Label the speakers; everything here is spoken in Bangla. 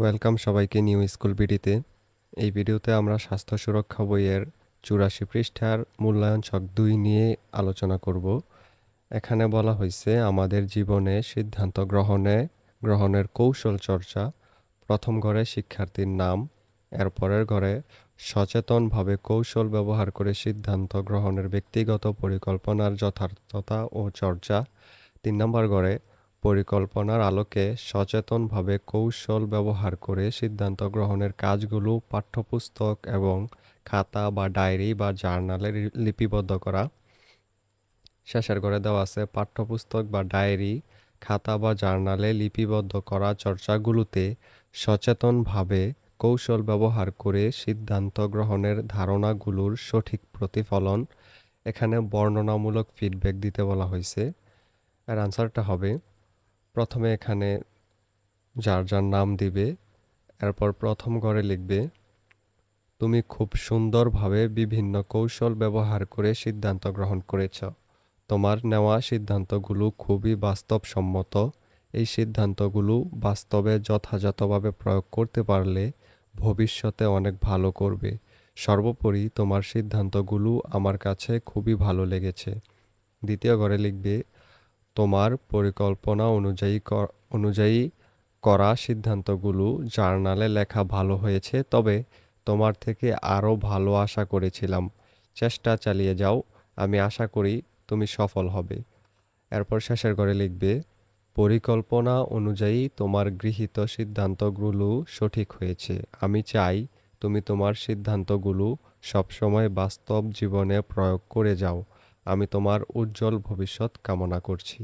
Speaker 1: ওয়েলকাম সবাইকে নিউ স্কুল বিডিতে এই ভিডিওতে আমরা স্বাস্থ্য সুরক্ষা বইয়ের চুরাশি পৃষ্ঠার মূল্যায়ন ছক দুই নিয়ে আলোচনা করব। এখানে বলা হয়েছে, আমাদের জীবনে সিদ্ধান্ত গ্রহণে, গ্রহণের কৌশল চর্চা, প্রথম ঘরে শিক্ষার্থীর নাম, এরপরের ঘরে সচেতনভাবে কৌশল ব্যবহার করে সিদ্ধান্ত গ্রহণের ব্যক্তিগত পরিকল্পনার যথার্থতা ও চর্চা, তিন নম্বর ঘরে পরিকল্পনার আলোকে সচেতনভাবে কৌশল ব্যবহার করে সিদ্ধান্ত গ্রহণের কাজগুলো পাঠ্যপুস্তক এবং খাতা বা ডায়েরি বা জার্নালে লিপিবদ্ধ করা। শেষের ঘরে দেওয়া আছে পাঠ্যপুস্তক বা ডায়েরি, খাতা বা জার্নালে লিপিবদ্ধ করা চর্চাগুলোতে সচেতনভাবে কৌশল ব্যবহার করে সিদ্ধান্ত গ্রহণের ধারণাগুলোর সঠিক প্রতিফলন এখানে বর্ণনামূলক ফিডব্যাক দিতে বলা হয়েছে। আর আনসারটা হবে প্রথমে এখানে যার যার নাম দিবে, এরপর প্রথম ঘরে লিখবে, তুমি খুব সুন্দরভাবে বিভিন্ন কৌশল ব্যবহার করে সিদ্ধান্ত গ্রহণ করেছ। তোমার নেওয়া সিদ্ধান্তগুলো খুবই বাস্তবসম্মত। এই সিদ্ধান্তগুলো বাস্তবে যথাযথভাবে প্রয়োগ করতে পারলে ভবিষ্যতে অনেক ভালো করবে। সর্বোপরি তোমার সিদ্ধান্তগুলো আমার কাছে খুবই ভালো লেগেছে। দ্বিতীয় ঘরে লিখবে তোমার পরিকল্পনা অনুযায়ী অনুযায়ী করা সিদ্ধান্তগুলো জার্নালে লেখা ভালো হয়েছে, তবে তোমার থেকে আরও ভালো আশা করেছিলাম। চেষ্টা চালিয়ে যাও, আমি আশা করি তুমি সফল হবে। এরপর শেষের ঘরে লিখবে, পরিকল্পনা অনুযায়ী তোমার গৃহীত সিদ্ধান্তগুলো সঠিক হয়েছে। আমি চাই তুমি তোমার সিদ্ধান্তগুলো সবসময় বাস্তব জীবনে প্রয়োগ করে যাও। আমি তোমার উজ্জ্বল ভবিষ্যৎ কামনা করছি।